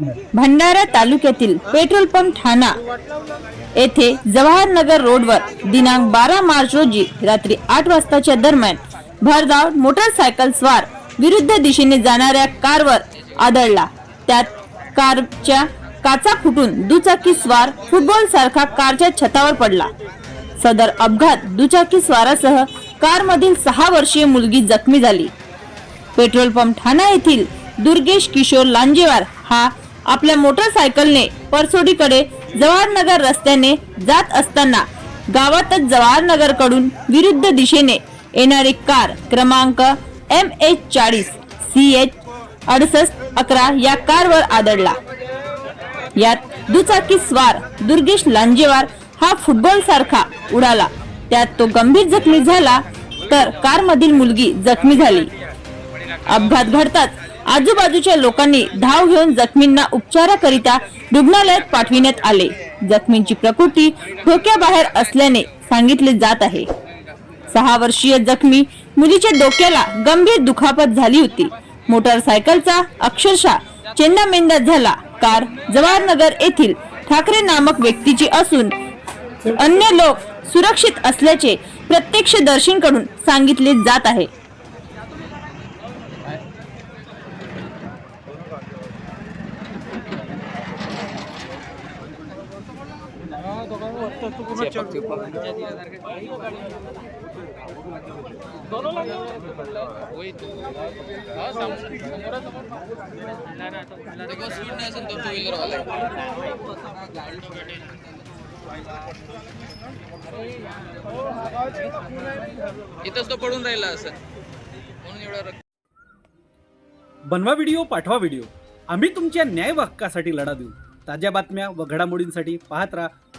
भंडारा तालुक्यातील petrol pump ठाणा येथे जवाहरनगर रोडवर दिनांक बारा मार्च रोजी रात्री आठ वाजताच्या दरम्यान भरधाव मोटरसायकल स्वार विरुद्ध दिशेने जाणाऱ्या कारवर आदळला. त्यात कारच्या काचा फुटून दुचाकी स्वार फुटबॉल सारखा कारच्या छतावर पडला. सदर अपघात दुचाकी स्वारासह कारमधील सहा वर्षीय मुलगी जखमी झाली. पेट्रोल पंप ठाणा येथील दुर्गेश किशोर लांजेवार हा आपल्या मोटरसायकलने परसोडीकडे जवाहरनगर रस्त्याने जात असताना गावातच जवाहरनगरकडून विरुद्ध दिशेने येणारी कार क्रमांक एम एच चाळीस सी एच अडसष्ट अकरा या कारवर आदळला. यात दुचाकी स्वार दुर्गेश लांजेवार हा फुटबॉल सारखा उडाला. त्यात तो गंभीर जखमी झाला तर कारमधील मुलगी जखमी झाली. अपघात घडताच आजूबाजूच्या लोकांनी धाव घेऊन जखमींना उपचाराकरिता रुग्णालयात पाठविण्यात आले. जखमींची प्रकृती धोक्याबाहेर असल्याने सांगितले जात आहे. सहा वर्षीय जखमी मुलीच्या डोक्याला गंभीर दुखापत झाली होती. मोटारसायकलचा अक्षरशः चेंडामेंदा झाला. कार जवाहरनगर येथील ठाकरे नामक व्यक्तीची असून अन्य लोक सुरक्षित असल्याचे प्रत्यक्षदर्शींकडून सांगितले जात आहे. इथंच तो पडून राहिला असं. म्हणून एवढा बनवा व्हिडिओ पाठवा व्हिडिओ. आम्ही तुमच्या न्याय हक्कासाठी लढा देऊ. ताज्या बातम्या व घडामोडींसाठी पाहत राहा.